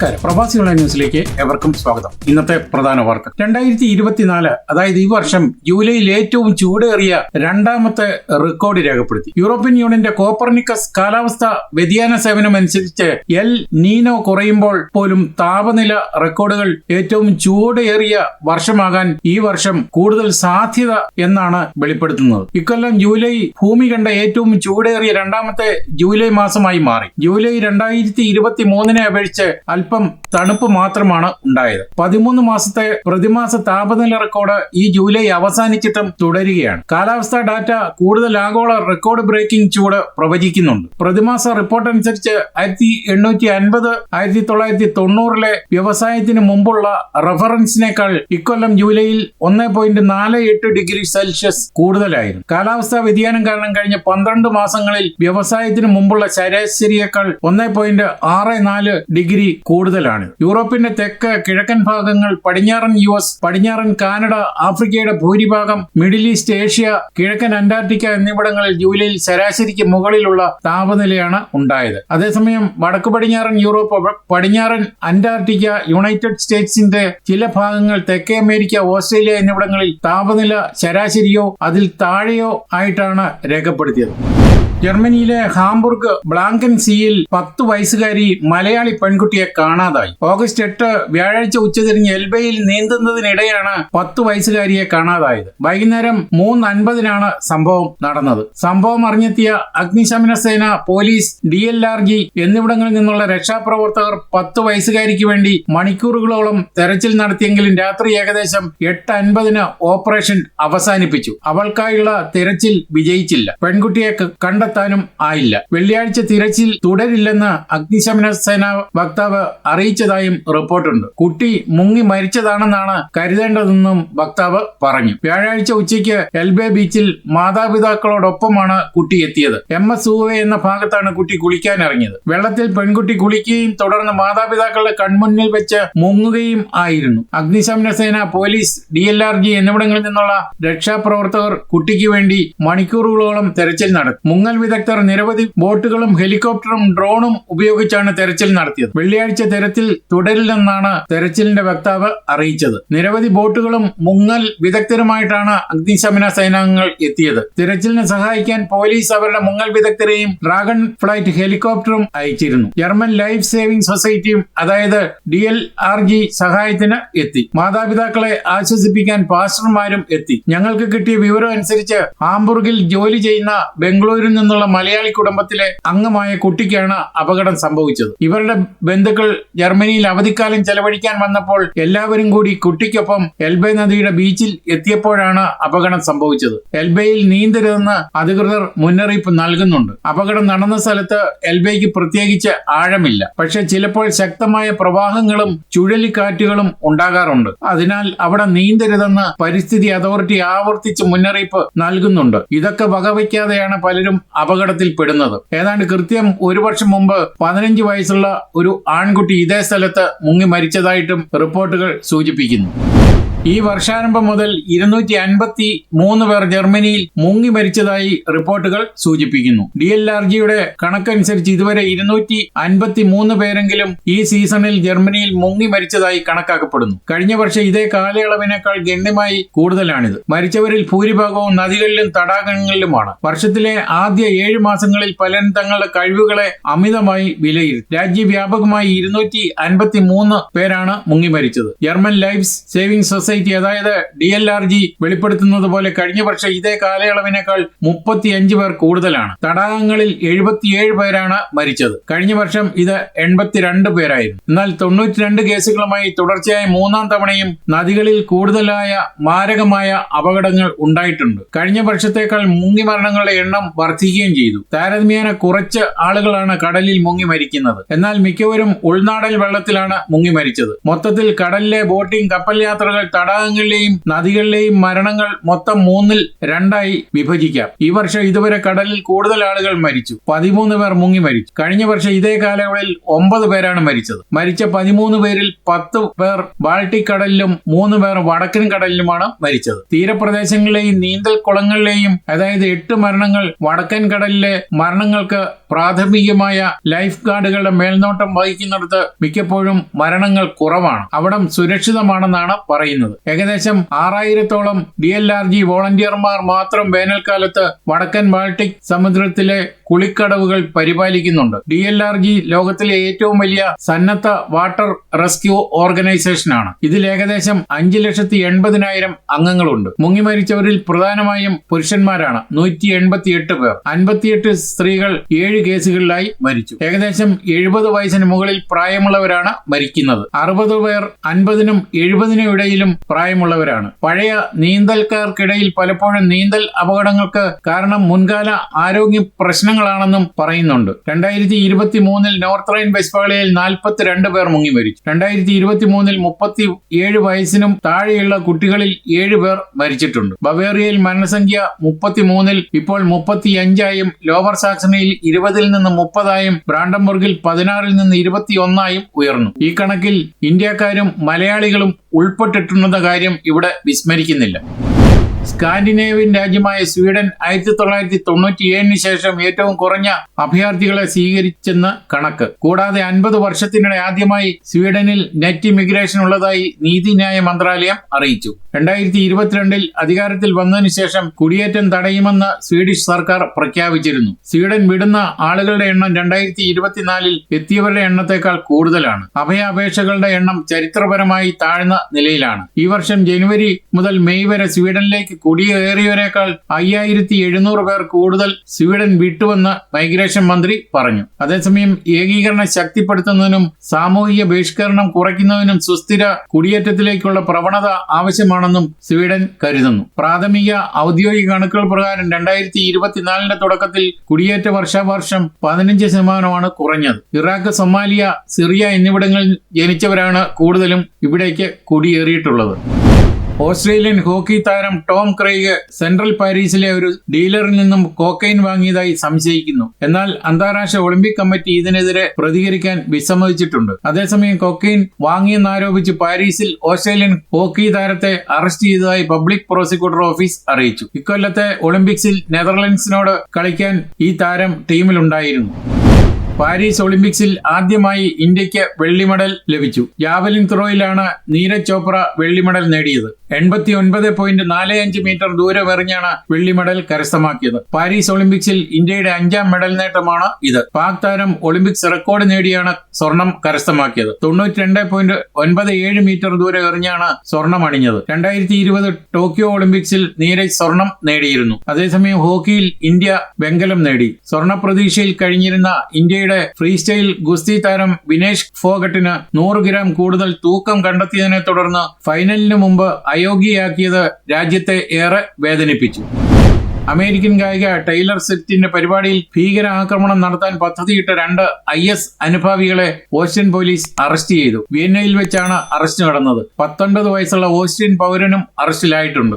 നമസ്കാരം. പ്രവാസി ഓൺലൈൻ ന്യൂസിലേക്ക് എവർക്കും സ്വാഗതം. ഇന്നത്തെ പ്രധാന വാർത്ത. രണ്ടായിരത്തി ഇരുപത്തിനാല് അതായത് ഈ വർഷം ജൂലൈയിൽ ഏറ്റവും ചൂടേറിയ രണ്ടാമത്തെ റെക്കോർഡ് രേഖപ്പെടുത്തി. യൂറോപ്യൻ യൂണിയന്റെ കോപ്പർനിക്കസ് കാലാവസ്ഥ വ്യതിയാന സേവനം അനുസരിച്ച് എൽ നീനോ കുറയുമ്പോൾ പോലും താപനില റെക്കോർഡുകൾ ഏറ്റവും ചൂടേറിയ വർഷമാകാൻ ഈ വർഷം കൂടുതൽ സാധ്യത എന്നാണ് വെളിപ്പെടുത്തുന്നത്. ഇക്കൊല്ലം ജൂലൈ ഭൂമി കണ്ട ഏറ്റവും ചൂടേറിയ രണ്ടാമത്തെ ജൂലൈ മാസമായി മാറി. ജൂലൈ രണ്ടായിരത്തി ഇരുപത്തി മൂന്നിനെ അപേക്ഷിച്ച് അല്പം തണുപ്പ് മാത്രമാണ് ഉണ്ടായത്. പതിമൂന്ന് മാസത്തെ പ്രതിമാസ താപനില റെക്കോർഡ് ഈ ജൂലൈ അവസാനിച്ചിട്ടും തുടരുകയാണ്. കാലാവസ്ഥാ ഡാറ്റ കൂടുതൽ ആഗോള റെക്കോർഡ് ബ്രേക്കിംഗ് ചൂട് പ്രവചിക്കുന്നുണ്ട്. പ്രതിമാസ റിപ്പോർട്ട് അനുസരിച്ച് ആയിരത്തി എണ്ണൂറ്റി അൻപത് ആയിരത്തി തൊള്ളായിരത്തി തൊണ്ണൂറിലെ വ്യവസായത്തിന് മുമ്പുള്ള റഫറൻസിനേക്കാൾ ഇക്കൊല്ലം ജൂലൈയിൽ ഒന്ന് പോയിന്റ് നാല് എട്ട് ഡിഗ്രി സെൽഷ്യസ് കൂടുതലായിരുന്നു. കാലാവസ്ഥാ വ്യതിയാനം കാരണം കഴിഞ്ഞ പന്ത്രണ്ട് മാസങ്ങളിൽ വ്യവസായത്തിന് മുമ്പുള്ള ശരാശരിയേക്കാൾ ഒന്ന് പോയിന്റ് ആറ് നാല് ഡിഗ്രി കൂടുതലാണ്. യൂറോപ്പിന്റെ തെക്ക് കിഴക്കൻ ഭാഗങ്ങൾ പടിഞ്ഞാറൻ യു എസ് പടിഞ്ഞാറൻ കാനഡ ആഫ്രിക്കയുടെ ഭൂരിഭാഗം മിഡിൽ ഈസ്റ്റ് ഏഷ്യ കിഴക്കൻ അന്റാർട്ടിക്ക എന്നിവിടങ്ങളിൽ ജൂലൈയിൽ ശരാശരിക്ക് മുകളിലുള്ള താപനിലയാണ് ഉണ്ടായത്. അതേസമയം വടക്കു പടിഞ്ഞാറൻ യൂറോപ്പ് പടിഞ്ഞാറൻ അന്റാർട്ടിക്ക യുണൈറ്റഡ് സ്റ്റേറ്റ്സിന്റെ ചില ഭാഗങ്ങൾ തെക്കേ അമേരിക്ക ഓസ്ട്രേലിയ എന്നിവിടങ്ങളിൽ താപനില ശരാശരിയോ അതിൽ താഴെയോ ആയിട്ടാണ് രേഖപ്പെടുത്തിയത്. ജർമ്മനിയിലെ ഹാംബുർഗ് ബ്ലാങ്കൻ സിയിൽ പത്ത് വയസ്സുകാരി മലയാളി പെൺകുട്ടിയെ കാണാതായി. ഓഗസ്റ്റ് എട്ട് വ്യാഴാഴ്ച ഉച്ചതിരിഞ്ഞ് എൽബയിൽ നീന്തുന്നതിനിടെയാണ് പത്ത് വയസ്സുകാരിയെ കാണാതായത്. വൈകുന്നേരം മൂന്ന് അൻപതിനാണ് സംഭവം നടന്നത്. സംഭവം അറിഞ്ഞെത്തിയ അഗ്നിശമന സേന police D L R G എന്നിവിടങ്ങളിൽ നിന്നുള്ള രക്ഷാപ്രവർത്തകർ പത്ത് വയസ്സുകാരിക്ക് വേണ്ടി മണിക്കൂറുകളോളം തെരച്ചിൽ നടത്തിയെങ്കിലും രാത്രി ഏകദേശം എട്ട് അൻപതിന് ഓപ്പറേഷൻ അവസാനിപ്പിച്ചു. അവൾക്കായുള്ള തിരച്ചിൽ വിജയിച്ചില്ല. പെൺകുട്ടിയെ ക- കണ്ടെത്താനും ആയില്ല. വെള്ളിയാഴ്ച തിരച്ചിൽ തുടരില്ലെന്ന് അഗ്നിശമന സേന വക്താവ് അറിയിച്ചതായും റിപ്പോർട്ടുണ്ട്. കുട്ടി മുങ്ങി മരിച്ചതാണെന്നാണ് കരുതേണ്ടതെന്നും വക്താവ് പറഞ്ഞു. വ്യാഴാഴ്ച ഉച്ചയ്ക്ക് എൽബെ ബീച്ചിൽ മാതാപിതാക്കളോടൊപ്പമാണ് കുട്ടി എത്തിയത്. എം എസ് എന്ന ഭാഗത്താണ് കുട്ടി കുളിക്കാൻ ഇറങ്ങിയത് വെള്ളത്തിൽ പെൺകുട്ടി കുളിക്കുകയും തുടർന്ന് മാതാപിതാക്കളുടെ കൺമുന്നിൽ വെച്ച് മുങ്ങുകയും ആയിരുന്നു. അഗ്നിശമന സേന police D L R G എന്നിവിടങ്ങളിൽ നിന്നുള്ള രക്ഷാപ്രവർത്തകർ കുട്ടിക്ക് വേണ്ടി മണിക്കൂറുകളോളം തെരച്ചിൽ നടത്തി. മുങ്ങൽ വിദഗ്ധർ നിരവധി ബോട്ടുകളും ഹെലികോപ്റ്ററും ഡ്രോണും ഉപയോഗിച്ചാണ് തെരച്ചിൽ നടത്തിയത്. വെള്ളിയാഴ്ച തെരച്ചിൽ തുടരില്ലെന്നാണ് തെരച്ചിലിന്റെ വക്താവ് അറിയിച്ചത്. നിരവധി ബോട്ടുകളും മുങ്ങൽ വിദഗ്ധരുമായിട്ടാണ് അഗ്നിശമന സേനാംഗങ്ങൾ എത്തിയത്. തിരച്ചിലിനെ സഹായിക്കാൻ പോലീസ് അവരുടെ മുങ്ങൽ വിദഗ്ധരെയും ഡ്രാഗൺ ഫ്ലൈറ്റ് ഹെലികോപ്റ്ററും അയച്ചിരുന്നു. ജർമ്മൻ ലൈഫ് സേവിംഗ് സൊസൈറ്റിയും അതായത് ഡി എൽ ആർ ജി സഹായത്തിന് എത്തി. മാതാപിതാക്കളെ ആശ്വസിപ്പിക്കാൻ പാസ്റ്റർമാരും എത്തി. ഞങ്ങൾക്ക് കിട്ടിയ വിവരം അനുസരിച്ച് ഹാംബുർഗിൽ ജോലി ചെയ്യുന്ന ബംഗളൂരിൽ നിന്നുള്ള മലയാളി കുടുംബത്തിലെ അംഗമായ കുട്ടിക്കാണ് അപകടം സംഭവിച്ചത്. ഇവരുടെ ബന്ധുക്കൾ ജർമ്മനിയിൽ അവധിക്കാലം ചെലവഴിക്കാൻ വന്നപ്പോൾ എല്ലാവരും കൂടി കുട്ടിക്കൊപ്പം എൽബെ നദിയുടെ ബീച്ചിൽ എത്തിയപ്പോഴാണ് അപകടം സംഭവിച്ചത്. എൽബെയിൽ നീന്തരുതെന്ന് അധികൃതർ മുന്നറിയിപ്പ് നൽകുന്നുണ്ട്. അപകടം നടന്ന സ്ഥലത്ത് എൽബയ്ക്ക് പ്രത്യേകിച്ച് ആഴമില്ല. പക്ഷെ ചിലപ്പോൾ ശക്തമായ പ്രവാഹങ്ങളും ചുഴലിക്കാറ്റുകളും ഉണ്ടാകാറുണ്ട്. അതിനാൽ അവിടെ നീന്തരുതെന്ന് പരിസ്ഥിതി അതോറിറ്റി ആവർത്തിച്ച് മുന്നറിയിപ്പ് നൽകുന്നുണ്ട്. ഇതൊക്കെ വകവയ്ക്കാതെയാണ് പലരും അപകടത്തിൽ പെടുന്നത് ഏതാണ്ട് കൃത്യം ഒരു വർഷം മുമ്പ് പതിനഞ്ച് വയസ്സുള്ള ഒരു ആൺകുട്ടി ഇതേ സ്ഥലത്ത് മുങ്ങി മരിച്ചതായിട്ടും റിപ്പോർട്ടുകൾ സൂചിപ്പിക്കുന്നു. ഈ വർഷാരംഭം മുതൽ ഇരുന്നൂറ്റി അൻപത്തി മൂന്ന് പേർ ജർമ്മനിയിൽ മുങ്ങി മരിച്ചതായി റിപ്പോർട്ടുകൾ സൂചിപ്പിക്കുന്നു. ഡി എൽ ആർ ജിയുടെ കണക്കനുസരിച്ച് ഇതുവരെ ഇരുന്നൂറ്റി അൻപത്തി മൂന്ന് പേരെങ്കിലും ഈ സീസണിൽ ജർമ്മനിയിൽ മുങ്ങി മരിച്ചതായി കണക്കാക്കപ്പെടുന്നു. കഴിഞ്ഞ വർഷം ഇതേ കാലയളവിനേക്കാൾ ഗണ്യമായി കൂടുതലാണിത്. മരിച്ചവരിൽ ഭൂരിഭാഗവും നദികളിലും തടാകങ്ങളിലുമാണ്. വർഷത്തിലെ ആദ്യ ഏഴ് മാസങ്ങളിൽ പലരും തങ്ങളുടെ കഴിവുകളെ അമിതമായി വിലയിരുത്തി. രാജ്യവ്യാപകമായി ഇരുന്നൂറ്റി അൻപത്തി മൂന്ന് പേരാണ് മുങ്ങി മരിച്ചത്. ജർമ്മൻ ലൈഫ് സേവിംഗ് സൊസൈറ്റി അതായത് ഡി എൽ ആർ ജി വെളിപ്പെടുത്തുന്നത് പോലെ കഴിഞ്ഞ വർഷം ഇതേ കാലയളവിനേക്കാൾ മുപ്പത്തിയഞ്ച് പേർ കൂടുതലാണ്. തടാകങ്ങളിൽ എഴുപത്തിയേഴ് പേരാണ് മരിച്ചത്. കഴിഞ്ഞ വർഷം ഇത് എൺപത്തിരണ്ട് പേരായിരുന്നു. എന്നാൽ തൊണ്ണൂറ്റിരണ്ട് കേസുകളുമായി തുടർച്ചയായി മൂന്നാം തവണയും നദികളിൽ കൂടുതലായ മാരകമായ അപകടങ്ങൾ ഉണ്ടായിട്ടുണ്ട്. കഴിഞ്ഞ വർഷത്തേക്കാൾ മുങ്ങി മരണങ്ങളുടെ എണ്ണം വർദ്ധിക്കുകയും ചെയ്തു. താരതമ്യേന കുറച്ച് ആളുകളാണ് കടലിൽ മുങ്ങി മരിക്കുന്നത്. എന്നാൽ മിക്കവരും ഉൾനാടൻ വെള്ളത്തിലാണ് മുങ്ങി മരിച്ചത്. മൊത്തത്തിൽ കടലിലെ ബോട്ടിംഗ് കപ്പൽ യാത്രകൾ തടാകങ്ങളിലെയും നദികളിലെയും മരണങ്ങൾ മൊത്തം മൂന്നിൽ രണ്ടായി വിഭജിക്കാം. ഈ വർഷം ഇതുവരെ കടലിൽ കൂടുതൽ ആളുകൾ മരിച്ചു. പതിമൂന്ന് പേർ മുങ്ങി മരിച്ചു. കഴിഞ്ഞ വർഷം ഇതേ കാലയളവിൽ ഒമ്പത് പേരാണ് മരിച്ചത്. മരിച്ച പതിമൂന്ന് പേരിൽ പത്ത് പേർ ബാൾട്ടിക് കടലിലും മൂന്ന് പേർ വടക്കൻ കടലിലുമാണ് മരിച്ചത്. തീരപ്രദേശങ്ങളിലെയും നീന്തൽ കുളങ്ങളിലെയും അതായത് എട്ട് മരണങ്ങൾ വടക്കൻ കടലിലെ മരണങ്ങൾക്ക് പ്രാഥമികമായ ലൈഫ് ഗാർഡുകളുടെ മേൽനോട്ടം വഹിക്കുന്നിടത്ത് മിക്കപ്പോഴും മരണങ്ങൾ കുറവാണ്. അവിടം സുരക്ഷിതമാണെന്നാണ് പറയുന്നത്. ഏകദേശം ആറായിരത്തോളം ഡി എൽ ആർ ജി വോളണ്ടിയർമാർ മാത്രം വേനൽക്കാലത്ത് വടക്കൻ ബാൾട്ടിക് സമുദ്രത്തിലെ കുളിക്കടവുകൾ പരിപാലിക്കുന്നുണ്ട്. ഡി എൽ ആർ ജി ലോകത്തിലെ ഏറ്റവും വലിയ സന്നദ്ധ വാട്ടർ റെസ്ക്യൂ ഓർഗനൈസേഷനാണ്. ഇതിൽ ഏകദേശം അഞ്ചു ലക്ഷത്തി എൺപതിനായിരം അംഗങ്ങളുണ്ട്. മുങ്ങി മരിച്ചവരിൽ പ്രധാനമായും പുരുഷന്മാരാണ്. നൂറ്റി എൺപത്തി എട്ട് പേർ. അൻപത്തിയെട്ട് സ്ത്രീകൾ ഏഴ് കേസുകളിലായി മരിച്ചു. ഏകദേശം എഴുപത് വയസ്സിന് മുകളിൽ പ്രായമുള്ളവരാണ് മരിക്കുന്നത്. അറുപത് പേർ അൻപതിനും എഴുപതിനും ഇടയിലും പ്രായമുള്ളവരാണ്. പഴയ നീന്തൽക്കാർക്കിടയിൽ പലപ്പോഴും നീന്തൽ അപകടങ്ങൾക്ക് കാരണം മുൻകാല ആരോഗ്യ പ്രശ്നങ്ങളാണെന്നും പറയുന്നുണ്ട്. രണ്ടായിരത്തി ഇരുപത്തി മൂന്നിൽ നോർത്ത് റൈൻ വെസ്റ്റ്ഫാളിയയിൽ നാൽപ്പത്തിരണ്ട് പേർ മുങ്ങി മരിച്ചു. രണ്ടായിരത്തി ഇരുപത്തി മൂന്നിൽ മുപ്പത്തി ഏഴ് വയസ്സിനും താഴെയുള്ള കുട്ടികളിൽ ഏഴ് പേർ മരിച്ചിട്ടുണ്ട്. ബവേറിയയിൽ മരണസംഖ്യ മുപ്പത്തിമൂന്നിൽ ഇപ്പോൾ മുപ്പത്തിയഞ്ചായും ലോവർ സാക്സണിയിൽ ഇരുപതിൽ നിന്ന് മുപ്പതായും ബ്രാൻഡംബർഗിൽ പതിനാറിൽ നിന്ന് ഇരുപത്തിയൊന്നായും ഉയർന്നു. ഈ കണക്കിൽ ഇന്ത്യക്കാരും മലയാളികളും ഉൾപ്പെട്ടിട്ടുണ്ടെന്ന കാര്യം ഇവിടെ വിസ്മരിക്കുന്നില്ല. സ്കാൻഡിനേവിയൻ രാജ്യമായ സ്വീഡൻ ആയിരത്തി തൊള്ളായിരത്തി തൊണ്ണൂറ്റി ഏഴിന് ശേഷം ഏറ്റവും കുറഞ്ഞ അഭയാർത്ഥികളെ സ്വീകരിച്ചെന്ന് കണക്ക്. കൂടാതെ അൻപത് വർഷത്തിനിടെ ആദ്യമായി സ്വീഡനിൽ നെറ്റ് ഇമിഗ്രേഷൻ ഉള്ളതായി നീതിന്യായ മന്ത്രാലയം അറിയിച്ചു. രണ്ടായിരത്തി ഇരുപത്തിരണ്ടിൽ അധികാരത്തിൽ വന്നതിന് ശേഷം കുടിയേറ്റം തടയുമെന്ന് സ്വീഡിഷ് സർക്കാർ പ്രഖ്യാപിച്ചിരുന്നു. സ്വീഡൻ വിടുന്ന ആളുകളുടെ എണ്ണം രണ്ടായിരത്തി ഇരുപത്തിനാലിൽ എത്തിയവരുടെ എണ്ണത്തേക്കാൾ കൂടുതലാണ്. അഭയാപേക്ഷകളുടെ എണ്ണം ചരിത്രപരമായി താഴ്ന്ന നിലയിലാണ്. ഈ വർഷം ജനുവരി മുതൽ മെയ് വരെ സ്വീഡനിലേക്ക് കുടിയേറിയവരെക്കാൾ അയ്യായിരത്തി എഴുന്നൂറ് പേർ കൂടുതൽ സ്വീഡൻ വിട്ടുവെന്ന് മൈഗ്രേഷൻ മന്ത്രി പറഞ്ഞു. അതേസമയം ഏകീകരണം ശക്തിപ്പെടുത്തുന്നതിനും സാമൂഹിക ബഹിഷ്കരണം കുറയ്ക്കുന്നതിനും സുസ്ഥിര കുടിയേറ്റത്തിലേക്കുള്ള പ്രവണത ആവശ്യമാണെന്നും സ്വീഡൻ കരുതുന്നു. പ്രാഥമിക ഔദ്യോഗിക കണക്കുകൾ പ്രകാരം രണ്ടായിരത്തി ഇരുപത്തിനാലിന്റെ തുടക്കത്തിൽ കുടിയേറ്റ വർഷാവർഷം പതിനഞ്ച് ശതമാനമാണ് കുറഞ്ഞത്. ഇറാഖ് സൊമാലിയ സിറിയ എന്നിവിടങ്ങളിൽ ജനിച്ചവരാണ് കൂടുതലും ഇവിടേക്ക് കുടിയേറിയിട്ടുള്ളത്. ഓസ്ട്രേലിയൻ ഹോക്കി താരം ടോം ക്രെയ്ഗ് സെൻട്രൽ പാരീസിലെ ഒരു ഡീലറിൽ നിന്നും കോക്കൈൻ വാങ്ങിയതായി സംശയിക്കുന്നു. എന്നാൽ അന്താരാഷ്ട്ര ഒളിമ്പിക് കമ്മിറ്റി ഇതിനെതിരെ പ്രതികരിക്കാൻ വിസമ്മതിച്ചിട്ടുണ്ട്. അതേസമയം കൊക്കൈൻ വാങ്ങിയെന്നാരോപിച്ച് പാരീസിൽ ഓസ്ട്രേലിയൻ ഹോക്കി താരത്തെ അറസ്റ്റ് ചെയ്തതായി പബ്ലിക് പ്രോസിക്യൂട്ടർ ഓഫീസ് അറിയിച്ചു. ഇക്കൊല്ലത്തെ ഒളിമ്പിക്സിൽ നെതർലൻഡ്സിനോട് കളിക്കാൻ ഈ താരം ടീമിലുണ്ടായിരുന്നു. പാരീസ് ഒളിമ്പിക്സിൽ ആദ്യമായി ഇന്ത്യയ്ക്ക് വെള്ളി മെഡൽ ലഭിച്ചു. ജാവലിൻ ത്രോയിലാണ് നീരജ് ചോപ്ര വെള്ളി മെഡൽ നേടിയത്. എൺപത്തി ഒൻപത് പോയിന്റ് നാല് അഞ്ച് മീറ്റർ ദൂരം എറിഞ്ഞാണ് വെള്ളി മെഡൽ കരസ്ഥമാക്കിയത്. പാരീസ് ഒളിമ്പിക്സിൽ ഇന്ത്യയുടെ അഞ്ചാം മെഡൽ നേട്ടമാണ് ഇത്. പാക് താരം ഒളിമ്പിക്സ് റെക്കോർഡ് നേടിയാണ് സ്വർണം കരസ്ഥമാക്കിയത്. തൊണ്ണൂറ്റി രണ്ട് പോയിന്റ് ഒൻപത് ഏഴ് മീറ്റർ ദൂരം എറിഞ്ഞാണ് സ്വർണം അണിഞ്ഞത്. രണ്ടായിരത്തി ഇരുപത് ടോക്കിയോ ഒളിമ്പിക്സിൽ നീരജ് സ്വർണം നേടിയിരുന്നു. അതേസമയം ഹോക്കിയിൽ ഇന്ത്യ വെങ്കലം നേടി. സ്വർണ പ്രതീക്ഷയിൽ കഴിഞ്ഞിരുന്ന ഇന്ത്യയുടെ ഫ്രീ സ്റ്റൈൽ ഗുസ്തി താരം വിനേഷ് ഫോഗട്ടിന് നൂറ് ഗ്രാം കൂടുതൽ തൂക്കം കണ്ടെത്തിയതിനെ തുടർന്ന് ഫൈനലിന് മുമ്പ് അയോഗ്യയാക്കിയത് രാജ്യത്തെ ഏറെ വേദനിപ്പിച്ചു. അമേരിക്കൻ ഗായിക ടൈലർ സ്വിഫ്റ്റിന്റെ പരിപാടിയിൽ ഭീകര ആക്രമണം നടത്താൻ പദ്ധതിയിട്ട രണ്ട് ഐ എസ് അനുഭാവികളെ ഓസ്റ്റിൻ പോലീസ് അറസ്റ്റ് ചെയ്തു. വിയന്നയിൽ വെച്ചാണ് അറസ്റ്റ് നടന്നത്. പത്തൊൻപത് വയസ്സുള്ള ഓസ്റ്റിൻ പൗരനും അറസ്റ്റിലായിട്ടുണ്ട്.